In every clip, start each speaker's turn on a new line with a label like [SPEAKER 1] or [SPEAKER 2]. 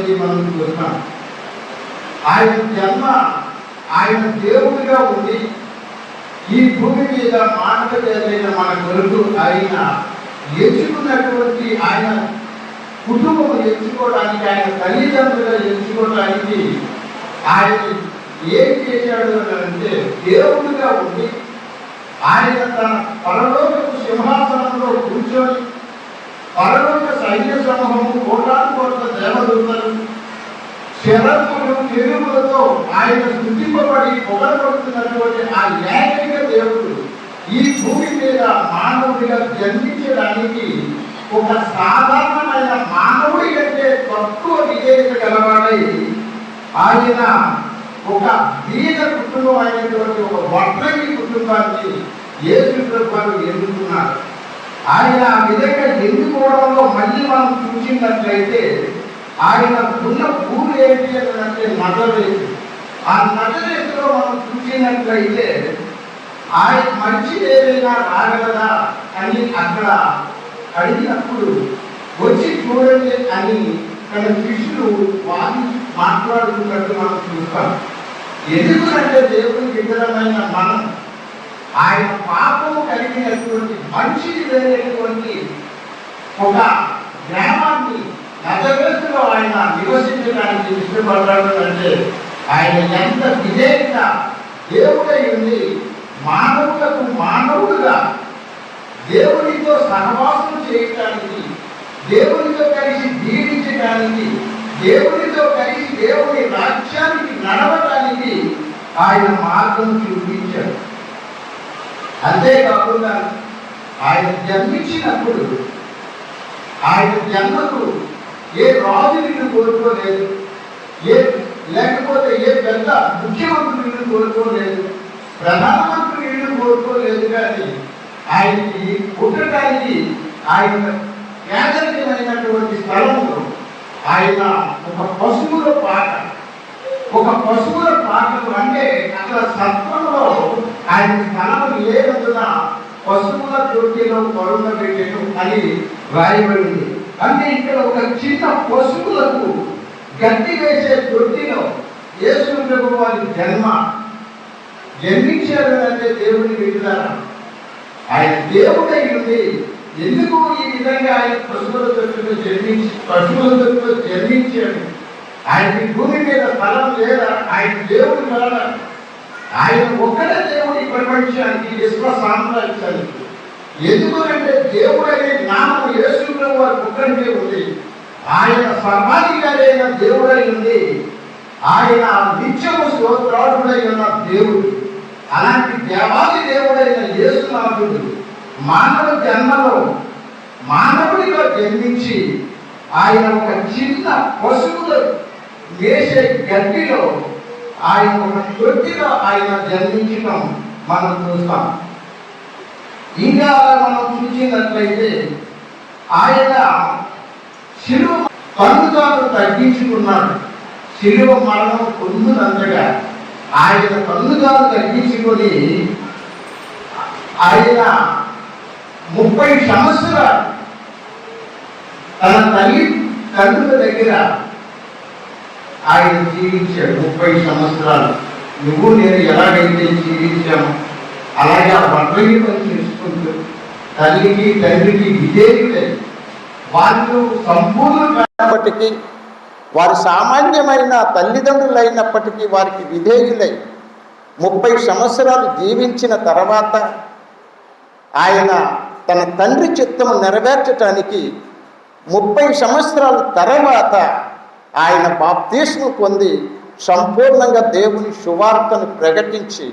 [SPEAKER 1] అనేది మనం చూస్తాం ఆయన జన్మ ఆయన దేవుడిగా ఉండి ఈ భూమి మీద మానవ జరిగిన మన కొరకు ఆయన ఎంచుకున్నటువంటి ఆయన కుటుంబం ఎంచుకోవడానికి ఆయన తల్లిదండ్రులు ఎంచుకోవడానికి ఆయన ఏం చేశాడు అని అంటే దేవుడిగా ఉండి ఆయన తన పరలోకపు సింహాసనంలో కూర్చొని పరలోక సైన్య సమూహము కోటాను కోట్ల దేవదూతలు శరత్తులు తెలుగులతో ఆయన స్థుతింపబడి పొగడబడుతున్నటువంటి ఆ ఏకైక దేవుడు ఈ భూమి మీద మానవుడిగా జన్మించడానికి ఒక సాధారణమైన మానవుడి కంటే తక్కువ విజేత గలవాడై ఆయన ఒక బీద కుటుంబం అయినటువంటి ఒక వడ్రంగి కుటుంబాన్ని యేసు వారు ఎదుగుతున్నారు ఆయన ఆ విధంగా ఎన్నుకోవడంలో మళ్ళీ మనం చూసినట్లయితే ఆయన ఉన్న భూమి ఏంటి అంటే నటరేసు ఆ నటరేసులో మనం చూసినట్లయితే ఆయన మంచి ఏదైనా రాగలదా అని అక్కడ అడిగినప్పుడు వచ్చి చూడండి అని తన శిష్యులు వాది మాట్లాడుతున్నట్టు మనం చూస్తాం. ఎందుకంటే దేవుడి విగ్రహమైన మనం ఆయన పాపము కలిగినటువంటి మనిషిని లేనటువంటి ఒక గ్రామాన్ని నగరలో ఆయన నివసించడానికి ఇష్టపడ్డాడు అంటే ఆయన ఎంత విధేయత దేవుడై ఉంది మానవులకు మానవుడుగా దేవునితో సహవాసం చేయటానికి దేవునితో కలిసి జీవించడానికి దేవునితో కలిసి దేవుని రాజ్యానికి నడవటానికి ఆయన మార్గం చూపించాడు. అంతేకాకుండా ఆయన జన్మించినప్పుడు ఆయన జన్మకు ఏ రాజు నిన్ను కోరుకోలేదు ఏ లేకపోతే ఏ పెద్ద ముఖ్యమంత్రి నిన్ను కోరుకోలేదు ప్రధానమంత్రి నిన్ను కోరుకోలేదు కానీ ఆయనకి పుట్టడానికి ఆయన పేదరికమైనటువంటి స్థలంలో ఆయన ఒక పశువుల పాట ఒక పశువుల పాటలు అంటే అక్కడ సత్వంలో ఆయన పశువుల దొడ్డిలో పెట్టడం అని రాయబడింది అంటే ఇక్కడ ఒక చిన్న పశువులకు గడ్డి వేసే దొడ్డిలో యేసు వారి జన్మ జన్మించారు అంటే దేవుని విడుదల ఆయన దేవుడై ఉంది ఎందుకు ఈ విధంగా ఆయన పశువుల దొడ్డులో జన్మించి పశువుల దొడ్డులో జన్మించాడు? ఆయనకి భూమి మీద ఫలం లేదా? ఆయన దేవుడి వలన ఆయన ఒక్కడే దేవుడు ఈ ప్రపంచానికి విశ్వ సామ్రాజ్యానికి ఎందుకంటే దేవుడు అనే నామం యేసుప్రభు వారి ఒక్కరికే ఉంది. ఆయన సర్వాధికారైన దేవుడై ఉంది. ఆయన నిత్యము స్తోత్రాడుడై ఉన్న దేవుడు. అలాంటి దేవాది దేవుడైన యేసునాథుడు మానవ జన్మలో మానవుడిగా జన్మించి ఆయన ఒక చిన్న పశువులు వేసే గడ్డిలో ఆయన ఒక తొట్టిలో ఆయన జన్మించడం మనం చూస్తాం. ఇంకా అలా మనం చూసినట్లయితే ఆయన శిలువ కన్నుతాను తగ్గించుకున్నాడు. శిలువ మరణం పొందునంతగా ఆయన కన్నుతాను తగ్గించుకొని ఆయన ముప్పై సంవత్సరాలు తన తల్లి తండ్రుల దగ్గర ఆయన జీవించాడు. ముప్పై సంవత్సరాలు. నువ్వు నేను ఎలాగైతే జీవించాము అలాగే ఆ బట్టలు పని తల్లికి తండ్రికి విజేయులై వాళ్ళు
[SPEAKER 2] సంపూర్ణప్పటికీ వారు సామాన్యమైన తల్లిదండ్రులైనప్పటికీ వారికి విధేయులై ముప్పై సంవత్సరాలు జీవించిన తర్వాత ఆయన తన తండ్రి చిత్తము నెరవేర్చటానికి ముప్పై సంవత్సరాల తర్వాత ఆయన బాప్తీస్ము పొంది సంపూర్ణంగా దేవుని సువార్తను ప్రకటించి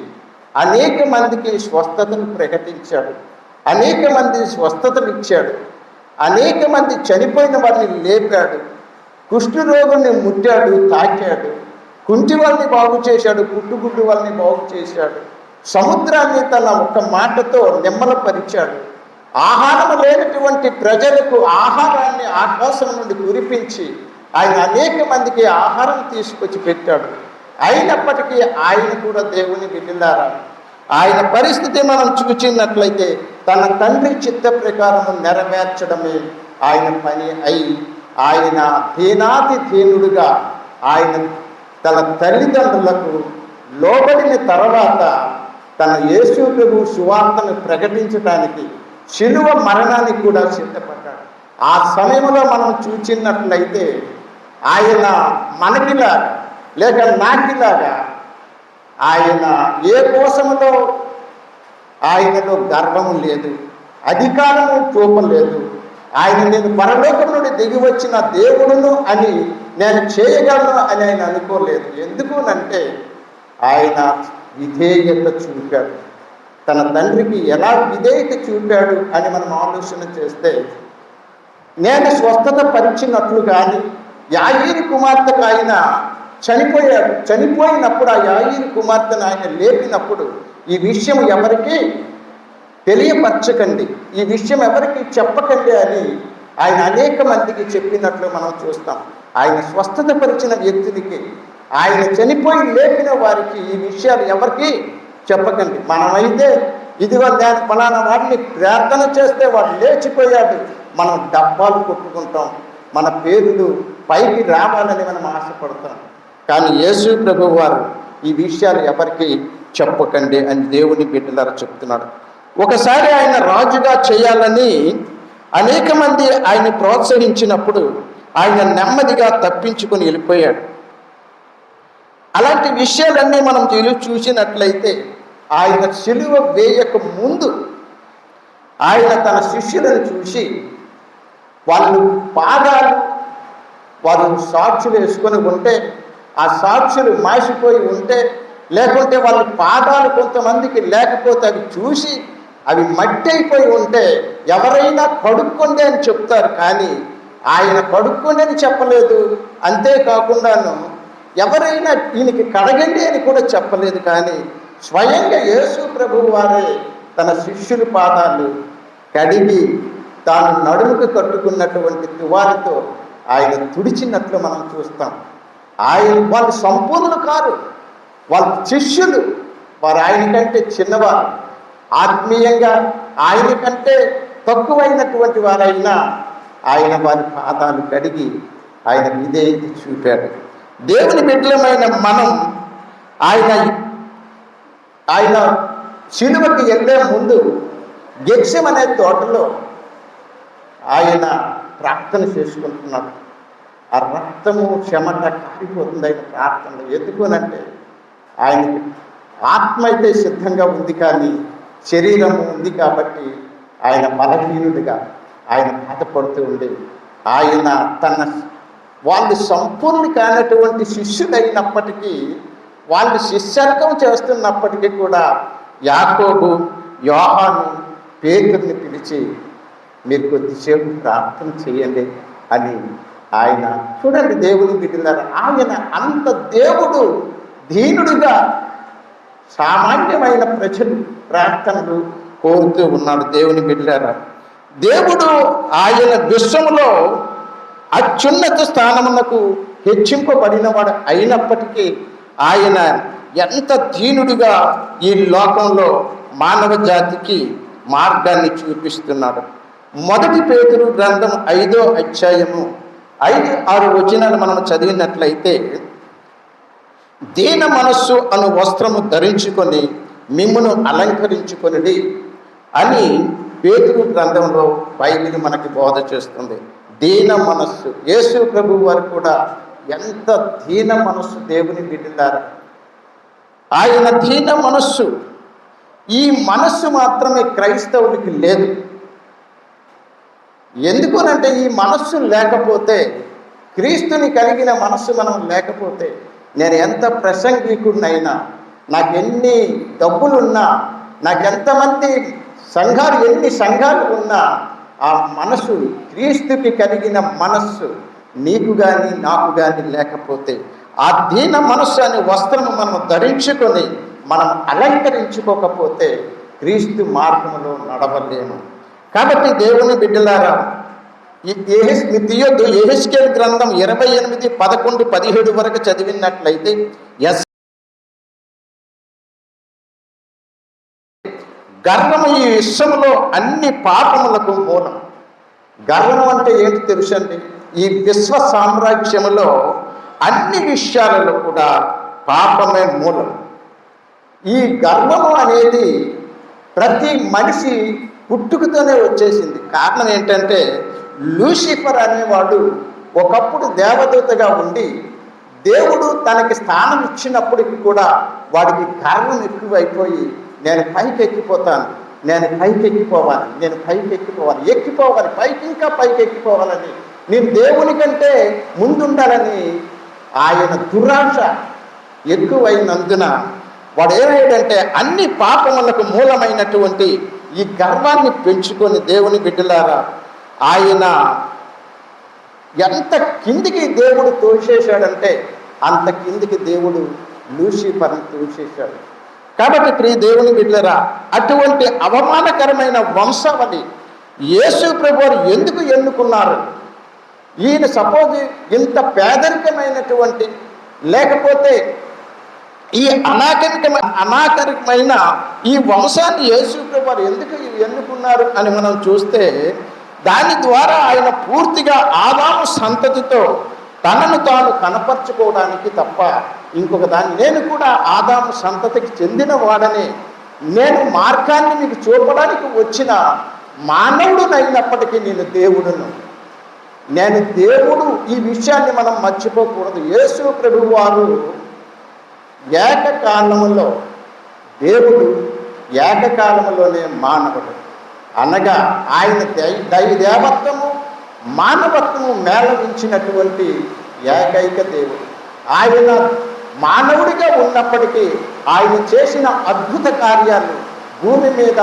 [SPEAKER 2] అనేక మందికి స్వస్థతను ప్రకటించాడు. అనేక మంది స్వస్థతలు ఇచ్చాడు అనేక మంది చనిపోయిన వారిని లేపాడు. కుష్ఠరోగుల్ని ముట్టాడు తాకాడు. కుంటి వాళ్ళని బాగు చేశాడు గుడ్డు వాళ్ళని బాగు చేశాడు. సముద్రాన్ని తన ఒక్క మాటతో నిమ్మలపరిచాడు ఆహారం లేనటువంటి ప్రజలకు ఆహారాన్ని ఆకాశం నుండి కురిపించి ఆయన అనేక మందికి ఆహారం తీసుకొచ్చి పెట్టాడు. అయినప్పటికీ ఆయన కూడా దేవుని వెళ్ళినారా ఆయన పరిస్థితి మనం చూచినట్లయితే తన తండ్రి చిత్త ప్రకారం నెరవేర్చడమే ఆయన పని అయి ఆయన దీనాతి దీనుడుగా ఆయన తన తల్లిదండ్రులకు లోబడిన తర్వాత తన యేసు ప్రభు సువార్తను ప్రకటించడానికి శిలువ మరణానికి కూడా సిద్ధపడ్డాడు. ఆ సమయంలో మనం చూచినట్లయితే ఆయన మనకిలాగా లేక నాకిలాగా ఆయన ఏ కోసములో ఆయనలో గర్వము లేదు అధికారము చూపలేదు ఆయన నేను పరలోకం నుండి దిగి వచ్చిన దేవుడును అని నేను చేయగలను అని ఆయన అనుకోలేదు. ఎందుకునంటే ఆయన విధేయత చూపాడు. తన తండ్రికి ఎలా విధేయత చూపాడు అని మనం ఆలోచన చేస్తే నేను స్వస్థత పరిచినట్లు కానీ యాగిరి కుమార్తెకు ఆయన చనిపోయాడు చనిపోయినప్పుడు ఆ యాయిరి కుమార్తెను ఆయన లేపినప్పుడు ఈ విషయం ఎవరికి తెలియపరచకండి. ఈ విషయం ఎవరికి చెప్పకండి అని ఆయన అనేక మందికి చెప్పినట్లు మనం చూస్తాం. ఆయన స్వస్థత పరిచిన వ్యక్తులకి ఆయన చనిపోయి లేపిన వారికి ఈ విషయాలు ఎవరికి చెప్పకండి. మనమైతే ఇదిగో నేను ఫలానా వాడిని ప్రార్థన చేస్తే వాడు లేచిపోయాడు. మనం డబ్బాలు కొట్టుకుంటాం. మన పేర్లు పైకి రావాలని మనం ఆశపడతాం. కానీ యేసు ప్రభు వారు ఈ విషయాలు ఎవరికి చెప్పకండి అని దేవుని బిడ్డలారా చెప్తున్నాడు. ఒకసారి ఆయన రాజుగా చేయాలని అనేక మంది ఆయన ప్రోత్సహించినప్పుడు ఆయన నెమ్మదిగా తప్పించుకొని వెళ్ళిపోయాడు. అలాంటి విషయాలన్నీ మనం తెలియ చూసినట్లయితే ఆయన సిలువ వేయక ముందు ఆయన తన శిష్యులను చూసి వాళ్ళు పాదాలు వారు సాక్షులు వేసుకొని ఉంటే ఆ సాక్షులు మాసిపోయి ఉంటే లేకుంటే వాళ్ళ పాదాలు కొంతమందికి లేకపోతే అవి చూసి అవి మట్టి అయిపోయి ఉంటే ఎవరైనా కడుక్కోండి అని చెప్తారు కానీ ఆయన కడుక్కోండి అని చెప్పలేదు. అంతేకాకుండాను ఎవరైనా దీనికి కడగండి అని కూడా చెప్పలేదు కానీ స్వయంగా యేసు ప్రభు వారే తన శిష్యుల పాదాలు కడిగి తాను నడుముకు కట్టుకున్నటువంటి తువారితో ఆయన తుడిచినట్లు మనం చూస్తాం. ఆయన వాళ్ళు సంపూర్ణులు కారు వాళ్ళ శిష్యులు. వారు ఆయన కంటే చిన్నవారు. ఆత్మీయంగా ఆయన కంటే తక్కువైనటువంటి వారైనా ఆయన వారి పాదాలు కడిగి ఆయన విధేయత చూపాడు. దేవుని బిడ్డలమైన మనం ఆయన ఆయన శిలువకి వెళ్ళే ముందు గెక్సం అనే తోటలో ఆయన ప్రార్థన చేసుకుంటున్నాడు. ఆ రక్తము క్షమత కారిపోతుంది ఆయన ప్రార్థనలో ఎందుకునంటే ఆయనకి ఆత్మ అయితే సిద్ధంగా ఉంది కానీ శరీరం ఉంది కాబట్టి ఆయన బలహీనుడిగా ఆయన బాధపడుతూ ఉండేది ఆయన తన వాళ్ళు సంపూర్ణ కానటువంటి శిష్యుడైనప్పటికీ వాళ్ళు శిష్యర్కం చేస్తున్నప్పటికీ కూడా యాకోబు యోహాను పేరుని పిలిచి మీరు కొద్దిసేపు ప్రార్థన చేయండి అని ఆయన చూడండి దేవుని బిడ్డలారా ఆయన అంత దేవుడు దీనుడుగా సామాన్యమైన ప్రజలు ప్రార్థనలు కోరుతూ ఉన్నాడు దేవుని బిడ్డలారా దేవుడు ఆయన విశ్వములో అత్యున్నత స్థానమునకు హెచ్చింపబడినవాడు అయినప్పటికీ ఆయన ఎంత దీనుడిగా ఈ లోకంలో మానవ జాతికి మార్గాన్ని చూపిస్తున్నాడు. మొదటి పేతురు గ్రంథం ఐదో అధ్యాయము ఐదు ఆరు వచనాలు మనం చదివినట్లయితే దీన మనస్సు అను వస్త్రము ధరించుకొని మిమ్మును అలంకరించుకొనిడి అని పేతురు గ్రంథంలో బైబిల్ మనకి బోధ చేస్తుంది. దీన మనస్సు. యేసు ప్రభు వారు కూడా ఎంత దీన మనస్సు దేవుని బిడ్డలారా. ఆయన దీన మనస్సు. ఈ మనస్సు మాత్రమే క్రైస్తవుడికి లేదు. ఎందుకునంటే ఈ మనస్సు లేకపోతే క్రీస్తుని కలిగిన మనస్సు మనం లేకపోతే నేను ఎంత ప్రసంగికుడినైనా నాకు ఎన్ని డబ్బులున్నా నాకు ఎంతమంది సంఘాలు ఎన్ని సంఘాలు ఉన్నా ఆ మనసు క్రీస్తుకి కలిగిన మనస్సు నీకు కానీ నాకు కానీ లేకపోతే ఆ దీన మనస్సు అనే వస్త్రము మనం ధరించుకొని మనం అలంకరించుకోకపోతే క్రీస్తు మార్గంలో నడవలేము. కాబట్టి దేవుని బిడ్డలారా తీయొద్దు ఏహెస్కేల్ గ్రంథం ఇరవై ఎనిమిది పదకొండు పదిహేడు వరకు చదివినట్లయితే ఎస్ గర్వము ఈ విశ్వంలో అన్ని పాపములకు మూలం. గర్వం అంటే ఏంటి తెలుసండి? ఈ విశ్వ సామ్రాజ్యములో అన్ని విషయాలలో కూడా పాపమే మూలం. ఈ గర్వము అనేది ప్రతి మనిషి పుట్టుకతోనే వచ్చేసింది. కారణం ఏంటంటే లూసిఫర్ అనేవాడు ఒకప్పుడు దేవదూతగా ఉండి దేవుడు తనకి స్థానం ఇచ్చినప్పటికి కూడా వాడికి గర్వం ఎక్కువైపోయి నేను పైకి ఎక్కిపోతాను నేను పైకి ఎక్కిపోవాలి నేను పైకి ఎక్కిపోవాలి ఎక్కిపోవాలి పైకి ఇంకా పైకి ఎక్కిపోవాలని. నేను దేవుని కంటే ముందుండాలని ఆయన దురాశ ఎక్కువైనందున వాడు ఏమయ్యాడంటే అన్ని పాపములకు మూలమైనటువంటి ఈ గర్వాన్ని పెంచుకొని దేవుని బిడ్డలారా ఆయన ఎంత కిందికి దేవుడు తోసేశాడంటే అంత కిందికి దేవుడు లూసిఫర్ని తోసేశాడు. కాబట్టి ప్రియ దేవుని బిడ్డరా అటువంటి అవమానకరమైన వంశావళి యేసు ప్రభువారు ఎందుకు ఎన్నుకున్నారు? ఈయన సపోజ్ ఇంత పేదరికమైనటువంటి లేకపోతే ఈ అనాకరికమైన అనాకరికమైన ఈ వంశాన్ని యేసు వారు ఎందుకు ఎన్నుకున్నారు అని మనం చూస్తే దాని ద్వారా ఆయన పూర్తిగా ఆదాము సంతతితో తనను తాను కనపరుచుకోవడానికి తప్ప ఇంకొక దాన్ని నేను కూడా ఆదాము సంతతికి చెందిన వాడని నేను మార్గాన్ని మీకు చూపడానికి వచ్చిన మానవుడునైనప్పటికీ నేను దేవుడును. నేను దేవుడు. ఈ విషయాన్ని మనం మర్చిపోకూడదు. యేసు ప్రభు వారు ఏకకాలంలో దేవుడు ఏకకాలంలోనే మానవుడు. అనగా ఆయన దై దేవత్వము మానవత్వము మేళవించినటువంటి ఏకైక దేవుడు. ఆయన మానవుడిగా ఉన్నప్పటికీ ఆయన చేసిన అద్భుత కార్యాలు భూమి మీద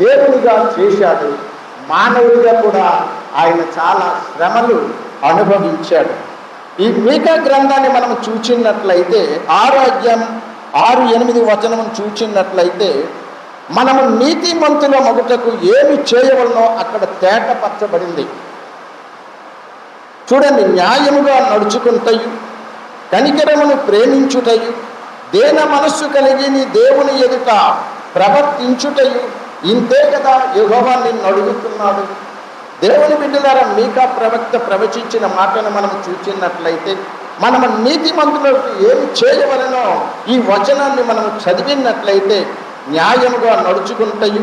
[SPEAKER 2] దేవుడిగా చేశాడు. మానవుడిగా కూడా ఆయన చాలా శ్రమలు అనుభవించాడు. ఈ మీకా గ్రంథాన్ని మనం చూచినట్లయితే ఆరోగ్యం ఆరు ఎనిమిది వచనం చూచినట్లయితే మనము నీతిమంతుల మొదటకు ఏమి చేయవలనో అక్కడ తేటపరచబడింది. చూడండి న్యాయముగా నడుచుకుంటయు కనికరమును ప్రేమించుటయు దేన మనస్సు కలిగి నీ దేవుని ఎదుట ప్రవర్తించుటయు ఇంతే కదా యుగవాన్ని నడుగుతున్నాడు దేవుని బిడ్డలారా మీకా ప్రవక్త ప్రవచించిన మాటను మనం చూచినట్లయితే మనము నీతిమంతులకు ఏమి చేయవలనో ఈ వచనాన్ని మనం చదివినట్లయితే న్యాయముగా నడుచుకుంటయు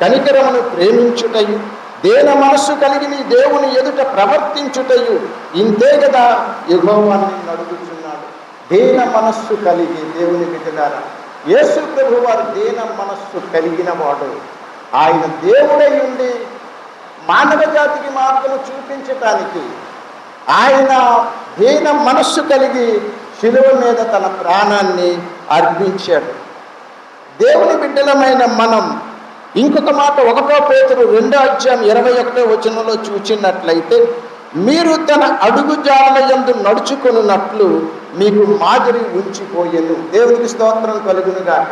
[SPEAKER 2] కనికరమును ప్రేమించుటయు దేన మనస్సు కలిగి నీ దేవుని ఎదుట ప్రవర్తించుటయు ఇంతే కదా యుగోవాన్ని నడుగుతున్నాడు దేన మనస్సు కలిగి దేవుని బిడ్డలారా యేసు ప్రభు వారు దేన మనస్సు కలిగిన వాడు? ఆయన దేవుడై ఉండి మానవ జాతికి మార్గము చూపించటానికి ఆయన దీన మనస్సు కలిగి శిలువ మీద తన ప్రాణాన్ని అర్పించాడు. దేవుని బిడ్డలమైన మనం ఇంకొక మాట ఒకటో పేతురు రెండో అధ్యాయం ఇరవై ఒకటో వచనంలో చూచినట్లయితే మీరు తన అడుగు యందు నడుచుకున్నట్లు మీకు మాదిరి ఉంచిపోయేను. దేవునికి స్తోత్రం కలుగునుగాక.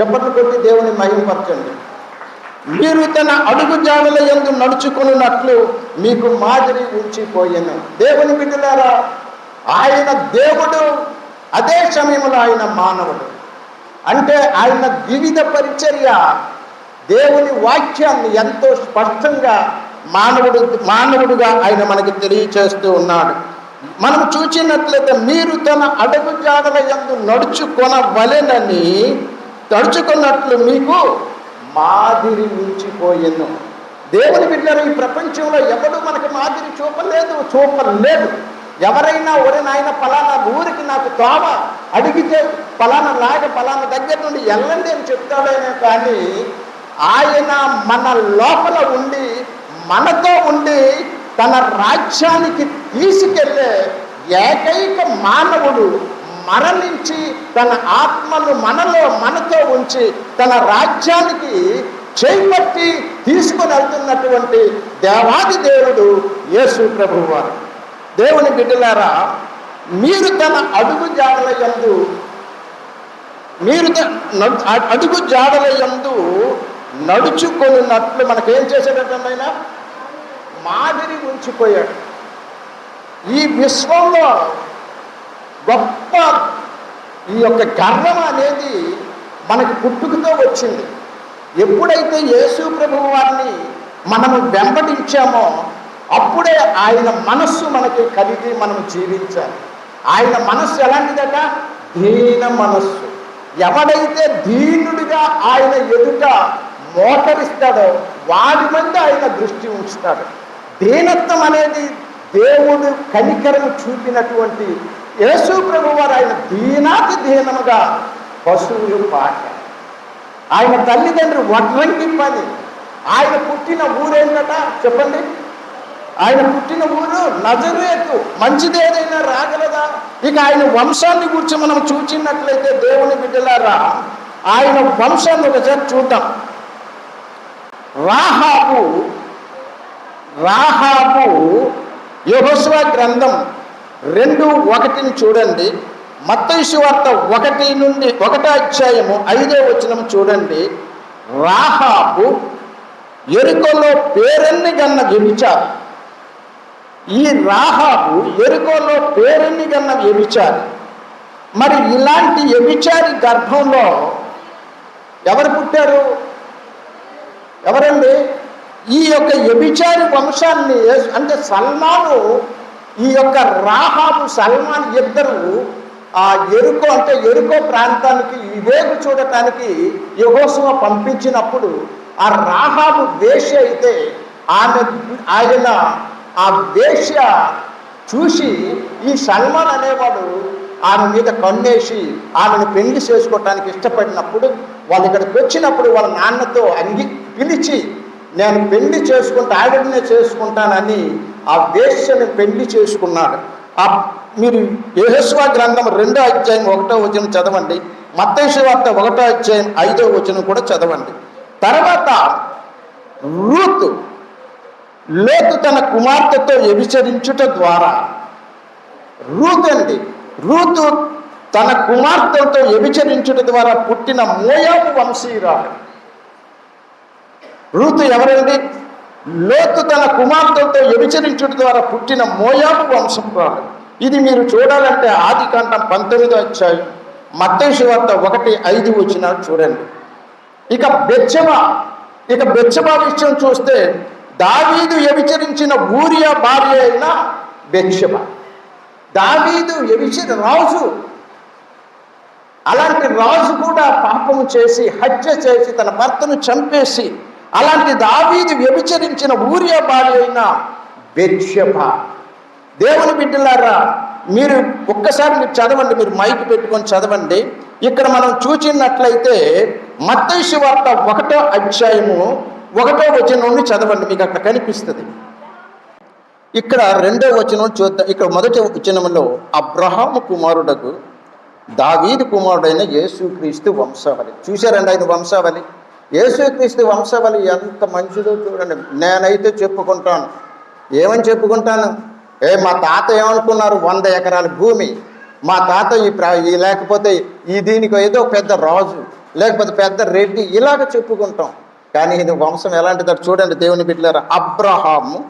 [SPEAKER 2] చెప్పట్లు కొట్టి దేవుని మహిమపరచండి మీరు తన అడుగు జాడల ఎందు నడుచుకున్నట్లు మీకు మాదిరి ఉంచిపోయాను. దేవుని బిడ్డలారా ఆయన దేవుడు అదే సమయంలో ఆయన మానవుడు. అంటే ఆయన వివిధ పరిచర్య దేవుని వాక్యాన్ని ఎంతో స్పష్టంగా మానవుడు మానవుడుగా ఆయన మనకి తెలియచేస్తూ ఉన్నాడు. మనం చూచినట్లయితే మీరు తన అడుగు జాడల ఎందు నడుచుకొనవలెనని తడుచుకున్నట్లు మీకు మాదిరి ఉంచిపోయెను దేవుని బిడ్డలు ఈ ప్రపంచంలో ఎవడు మనకు మాదిరి చూపలేదు? చూపలేదు. ఎవరైనా ఒరే నాయన పలానా ఊరికి నాకు తోవ అడిగితే పలానా లాగ పలానా దగ్గర నుండి వెళ్ళండి అని చెప్తాడేమో కానీ ఆయన మన లోపల ఉండి మనతో ఉండి తన రాజ్యానికి తీసుకెళ్ళే ఏకైక మానవుడు మరణించి తన ఆత్మను మనలో మనతో ఉంచి తన రాజ్యానికి చేపట్టి తీసుకొని వెళ్తున్నటువంటి దేవాది దేవుడు యేసు ప్రభువు వారు దేవుని బిడ్డలారా మీరు తన అడుగు జాడల యందు మీరు అడుగు జాడల ఎందు నడుచుకొనున్నట్లు మనకేం చేసేటట్టయినా మాదిరి ఉంచిపోయాడు. ఈ విశ్వంలో గొప్ప ఈ యొక్క గర్వం అనేది మనకి పుట్టుకతో వచ్చింది. ఎప్పుడైతే యేసు ప్రభు వారిని మనము వెంబడించామో అప్పుడే ఆయన మనస్సు మనకి కలిగి మనం జీవించాలి. ఆయన మనస్సు ఎలాంటిదట? దీన మనస్సు. ఎవడైతే దీనుడిగా ఆయన ఎదుట మోకరిస్తాడో వారి మంది ఆయన దృష్టి ఉంచుతాడు. దీనత్వం అనేది దేవుడు కనికరం చూపినటువంటి యేసు ప్రభు వారు ఆయన దీనాతి దీనముగా పశువులు పాట ఆయన తల్లిదండ్రి వడ్రంగి పని. ఆయన పుట్టిన ఊరేంటట చెప్పండి. ఆయన పుట్టిన ఊరు నజరేతు. మంచిది ఏదైనా రాగలదా? ఇక ఆయన వంశాన్ని గురించి మనం చూచినట్లయితే దేవుని బిడ్డలారా ఆయన వంశాన్ని ఒకసారి చూద్దాం. రాహాబు రాహాబు యహోస్వ గ్రంథం రెండు ఒకటిని చూడండి. మత్తయి వార్త ఒకటి నుండి ఒకటో అధ్యాయము ఐదో వచనం చూడండి. రాహాబు ఎరుకలో పేరెన్ని గన్న వ్యభిచారు ఈ రాహాబు ఎరుకలో పేరెన్ని గన్న వ్యభిచారి మరి ఇలాంటి వ్యభిచారి గర్భంలో ఎవరు పుట్టారు? ఎవరండి? ఈ యొక్క వ్యభిచారి వంశాన్ని అంటే సల్మాను ఈ యొక్క రాహాబు సల్మాన్ ఇద్దరు ఆ ఎరుకో అంటే ఎరుకో ప్రాంతానికి ఇవేగు చూడటానికి యహోసువ పంపించినప్పుడు ఆ రాహాబు వేష అయితే ఆమె ఆయన ఆ వేష చూసి ఈ సల్మాన్ అనేవాడు ఆమె మీద కన్నేసి ఆమెను పెళ్ళి చేసుకోవటానికి ఇష్టపడినప్పుడు వాళ్ళు ఇక్కడికి వచ్చినప్పుడు వాళ్ళ నాన్నతో అంగి పిలిచి నేను పెళ్ళి చేసుకుంటా ఆవిడనే చేసుకుంటానని ఆ వేశ్యని పెళ్ళి చేసుకున్నాడు. ఆ మీరు యెహోషువ గ్రంథం రెండో అధ్యాయం ఒకటో వచనం చదవండి. మత్తయి వార్త ఒకటో అధ్యాయం ఐదో వచనం కూడా చదవండి. తర్వాత రూతు లోతు తన కుమార్తెతో వ్యభిచరించుట ద్వారా రూతు అండి రూతు తన కుమార్తెతో వ్యభిచరించుట ద్వారా పుట్టిన మోయాపు వంశీయురాలు. రూతు ఎవరైంది? లోతు తన కుమార్తెతో వ్యభిచరించుట ద్వారా పుట్టిన మోయాబు వంశం ఇది మీరు చూడాలంటే ఆది కాండం పంతొమ్మిదో వచ్చాయి మత్తయి వార్త ఒకటి ఐదు వచ్చిన చూడండి. ఇక బెచ్చబ ఇక బెచ్చమ విషయం చూస్తే దావీదు వ్యభిచరించిన ఊరియా భార్య అయిన బెచ్చమ దావీదు వ్యభిచరి రాజు. అలాంటి రాజు కూడా పాపము చేసి హత్య చేసి తన భర్తను చంపేసి అలాంటి దావీదు వ్యభిచరించిన ఊరియా భార్య అయిన బెత్షెబ. దేవుని బిడ్డలారా మీరు ఒక్కసారి మీరు చదవండి మీరు మైక్ పెట్టుకొని చదవండి. ఇక్కడ మనం చూచినట్లయితే మత్తయి వార్త ఒకటో అధ్యాయము ఒకటో వచనం చదవండి మీకు అక్కడ కనిపిస్తుంది. ఇక్కడ రెండో వచనం చూద్దాం. ఇక్కడ మొదటి వచనంలో అబ్రహాము కుమారుడకు దావీదు కుమారుడైన యేసుక్రీస్తు వంశావళి. చూశారండి ఆయన వంశావళి? యేసుక్రీస్తు వంశవళి ఎంత మంచిదో చూడండి. నేనైతే చెప్పుకుంటాను. ఏమని చెప్పుకుంటాను? ఏ మా తాత ఏమనుకున్నారు? వంద ఎకరాల భూమి. మా తాత ఈ ప్ర ఈ లేకపోతే ఈ దీనికి ఏదో పెద్ద రాజు లేకపోతే పెద్ద రెడ్డి ఇలాగ చెప్పుకుంటాం. కానీ ఇది వంశం ఎలాంటిదో చూడండి దేవుని బిడ్డలారా. అబ్రహాము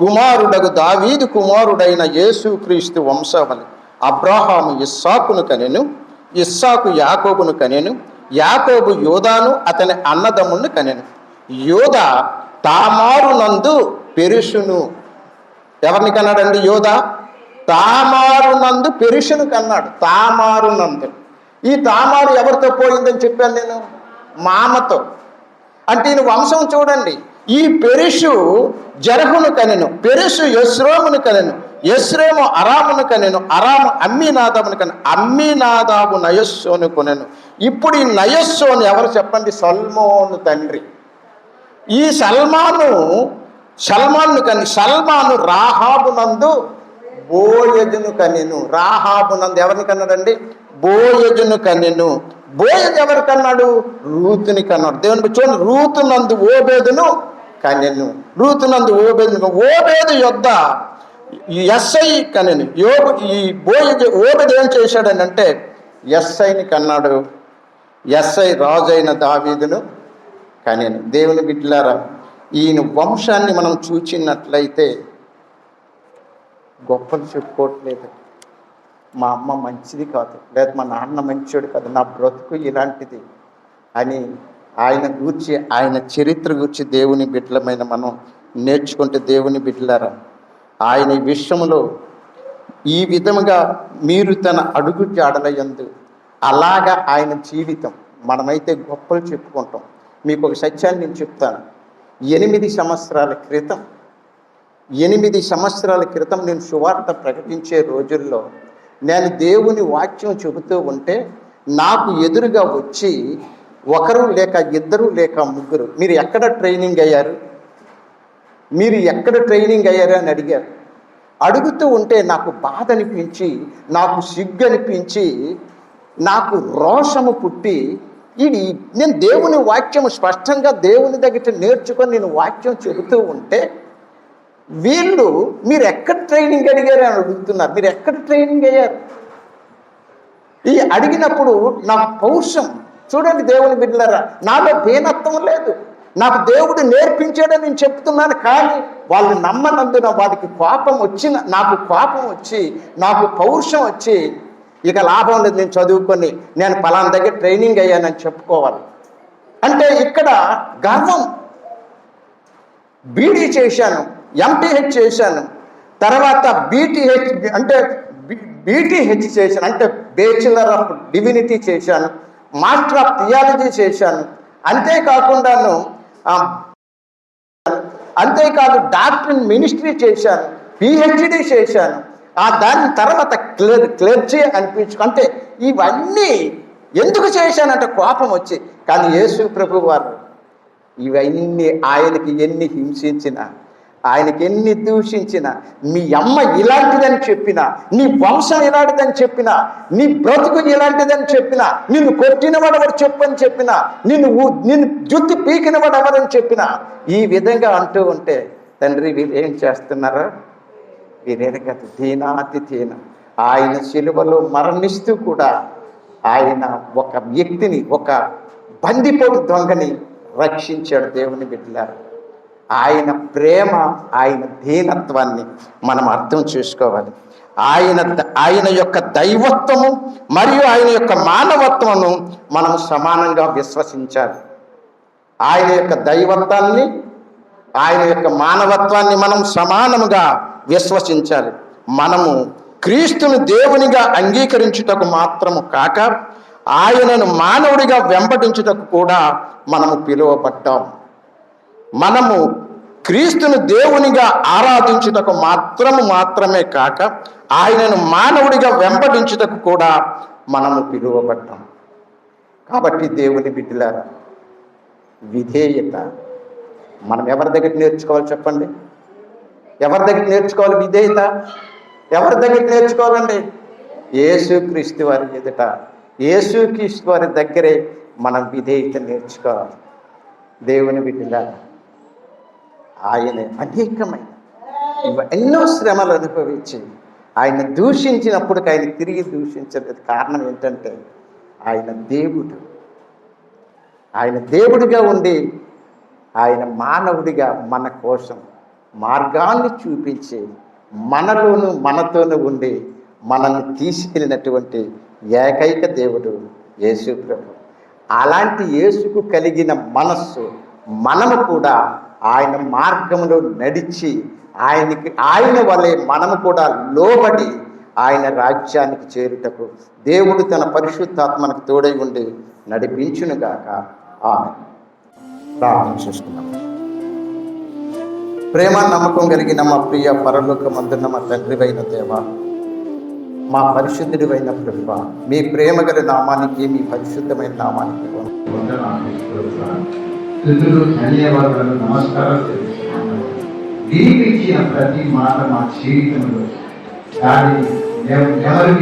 [SPEAKER 2] కుమారుడగు దావీదు కుమారుడైన యేసుక్రీస్తు వంశావళి. అబ్రహాము ఇస్సాకును కనెను ఇస్సాకు యాకోబును కనెను యాకోబు యోధాను అతని అన్నదమ్ములను కనెను. యోధ తామారు నందు పెరుషును. ఎవరిని కన్నాడండి యోధ తామారు నందు పెరుషును కన్నాడు. తామారు నందు ఈ తామారు ఎవరితో పోయిందని చెప్పాను నేను? మామతో. అంటే ఈయన వంశం చూడండి. ఈ పెరుషు జరహును కనెను. పెరుషు యశ్రోమును కనెను. యశ్రేము అరామును కనెను అరాము అమ్మీనాదామును కనెను అమ్మీనాదాబు నయస్సోను కొనెను. ఇప్పుడు ఈ నయస్సోను ఎవరు చెప్పండి? సల్మోను తండ్రి. ఈ సల్మాను సల్మాను కని సల్మాను రాహాబునందు బోయజును కనెను రాహాబునందు ఎవరిని కన్నాడండి? బోయజును కనెను బోయజ్ ఎవరు కన్నాడు? రూతుని కన్నాడు. దేవుని చూడండి రూతునందు ఓబేదును కనెను రూతునందు ఓబేదును. ఓబేదు యొద్ద ఎస్ఐ కనని యోగు ఈ బోయి ఓబేదు ఏం చేశాడని అంటే ఎస్ఐని కన్నాడు. ఎస్ఐ రాజు అయిన దావీదును కనెను. దేవుని బిడ్డలారా ఈయన వంశాన్ని మనం చూచినట్లయితే గొప్పలు చెప్పుకోవట్లేదు. మా అమ్మ మంచిది కాదు. లేదా మా నాన్న మంచోడు కాదు. నా బ్రతుకు ఇలాంటిది అని ఆయన గూర్చి ఆయన చరిత్ర గూర్చి దేవుని బిడ్డలమైన మనం నేర్చుకుంటే దేవుని బిడ్డలారా ఆయన ఈ విషయంలో ఈ విధముగా మీరు తన అడుగు జాడలయందు అలాగా ఆయన జీవితం మనమైతే గొప్పలు చెప్పుకుంటాం. మీకు ఒక సత్యాన్ని నేను చెప్తాను. ఎనిమిది సంవత్సరాల క్రితం ఎనిమిది సంవత్సరాల క్రితం నేను సువార్త ప్రకటించే రోజుల్లో నేను దేవుని వాక్యం చెబుతూ ఉంటే నాకు ఎదురుగా వచ్చి ఒకరు లేక ఇద్దరు లేక ముగ్గురు మీరు ఎక్కడ ట్రైనింగ్ అయ్యారు? మీరు ఎక్కడ ట్రైనింగ్ అయ్యారు అని అడిగారు. అడుగుతూ ఉంటే నాకు బాధ అనిపించి నాకు సిగ్గు అనిపించి నాకు రోషము పుట్టి ఇది నేను దేవుని వాక్యం స్పష్టంగా దేవుని దగ్గర నేర్చుకొని నేను వాక్యం చెబుతూ ఉంటే వీళ్ళు మీరు ఎక్కడ ట్రైనింగ్ అడిగారు అని అడుగుతున్నారు. మీరు ఎక్కడ ట్రైనింగ్ అయ్యారు? ఈ అడిగినప్పుడు నా పౌరుషం. చూడండి దేవుని బిడ్డలారా నాలో భీనత్వం లేదు. నాకు దేవుడు నేర్పించాడని నేను చెప్తున్నాను కానీ వాళ్ళు నమ్మనందున వాడికి కోపం వచ్చిన నాకు కోపం వచ్చి నాకు పౌరుషం వచ్చి ఇక లాభం లేదు నేను చదువుకొని నేను పలానా దగ్గర ట్రైనింగ్ అయ్యానని చెప్పుకోవాలి. అంటే ఇక్కడ గర్వం. బీడీ చేశాను ఎంటీహెచ్ చేశాను తర్వాత బీటీహెచ్ అంటే బీటీహెచ్ చేశాను అంటే బ్యాచులర్ ఆఫ్ డివినిటీ చేశాను మాస్టర్ ఆఫ్ థియాలజీ చేశాను. అంతేకాకుండాను Um, అంతేకాదు డాక్టర్ మినిస్ట్రీ చేశాను పిహెచ్డి చేశాను. ఆ దాని తర్వాత క్లర్ క్లర్జీ అనిపించు అంటే ఇవన్నీ ఎందుకు చేశానంటే కోపం వచ్చి కానీ యేసు ప్రభు వారు ఇవన్నీ ఆయనకి ఎన్ని హింసించినా ఆయనకి ఎన్ని దూషించిన మీ అమ్మ ఇలాంటిదని చెప్పిన నీ వంశం ఇలాంటిదని చెప్పిన నీ బ్రతుకు ఇలాంటిదని చెప్పిన నిన్ను కొట్టినవాడు ఎవరు చెప్పని చెప్పిన నిన్ను ఊ- నిన్ను జుట్టు పీకినవాడు ఎవరని చెప్పిన ఈ విధంగా అంటూ ఉంటే తండ్రి వీరు ఏం చేస్తున్నారో కదా. దీనాతి దీనం ఆయన శిలువలో మరణిస్తూ కూడా ఆయన ఒక వ్యక్తిని ఒక బందిపోటు దొంగని రక్షించాడు దేవుని బిడ్డలారు. ఆయన ప్రేమ ఆయన దీనత్వాన్ని మనం అర్థం చేసుకోవాలి. ఆయన ఆయన యొక్క దైవత్వము మరియు ఆయన యొక్క మానవత్వమును మనం సమానంగా విశ్వసించాలి. ఆయన యొక్క దైవత్వాన్ని ఆయన యొక్క మానవత్వాన్ని మనం సమానముగా విశ్వసించాలి. మనము క్రీస్తును దేవునిగా అంగీకరించుటకు మాత్రము కాక ఆయనను మానవుడిగా వెంబడించుటకు కూడా మనము పిలువబడ్డాం మనము క్రీస్తును దేవునిగా ఆరాధించుటకు మాత్రము మాత్రమే కాక ఆయనను మానవుడిగా వెంబడించుటకు కూడా మనము పిలువబడ్డాం. కాబట్టి దేవుని బిడ్డలారా విధేయత. మనం ఎవరి దగ్గర నేర్చుకోవాలి చెప్పండి? ఎవరి దగ్గర నేర్చుకోవాలి విధేయత? ఎవరి దగ్గర నేర్చుకోవాలండి? యేసుక్రీస్తు వారి ఎదుట. యేసుక్రీస్తు వారి దగ్గరే మనం విధేయత నేర్చుకోవాలి. దేవుని బిడ్డలారా ఆయన అనేకమైన ఎన్నో శ్రమలు అనుభవించి ఆయన దూషించినప్పుడు ఆయన తిరిగి దూషించలేదు. కారణం ఏంటంటే ఆయన దేవుడు. ఆయన దేవుడిగా ఉండి ఆయన మానవుడిగా మన కోసం మార్గాన్ని చూపించి మనలోను మనతోనూ ఉండి మనల్ని తీసుకెళ్ళినటువంటి ఏకైక దేవుడు యేసు ప్రభు అలాంటి యేసుకు కలిగిన మనస్సు మనము కూడా ఆయన మార్గంలో నడిచి ఆయనకి ఆయన వలె మనము కూడా లోబడి ఆయన రాజ్యానికి చేరుటకు దేవుడు తన పరిశుద్ధాత్మనకు తోడై ఉండి నడిపించునుగాక. ఆమె ప్రార్థన చేసుకున్నాం ప్రేమ నమ్మకం కలిగిన మా ప్రియ పరలోక మందున్న మా తండ్రివైన దేవ మా పరిశుద్ధుడివైన ప్రభు మీ ప్రేమ గల నామానికి మీ పరిశుద్ధమైన నామానికి వందనాలు.
[SPEAKER 1] ధన్యవాదాలు నమస్కారం తెలుస్తున్నాను ప్రతి మాట మా జీవితంలో దానిని మేము నెమరు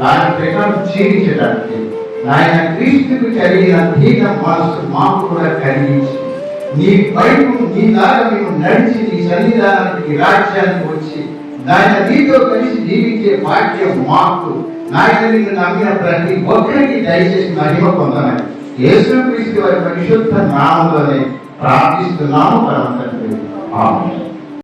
[SPEAKER 1] దాని ప్రకారం జీవించడానికి నాయన క్రీస్తుకు కలిగిన దీన మనసు మాకు కూడా కలిగించి నీ వైపు నీ దారి మేము నడిచి నీ సన్నిధానానికి రాజ్యానికి వచ్చి నాయన నీతో కలిసి జీవించే భాగ్యం మాకు నాయన నిన్ను నమ్మిన ప్రతి ఒక్కరికి దయచేసి మహిమ పొందమని యేసుక్రీస్తు వారి పరిశుద్ధ నామంలోనే ప్రార్థిస్తున్నాము పరమ తండ్రి ఆమేన్.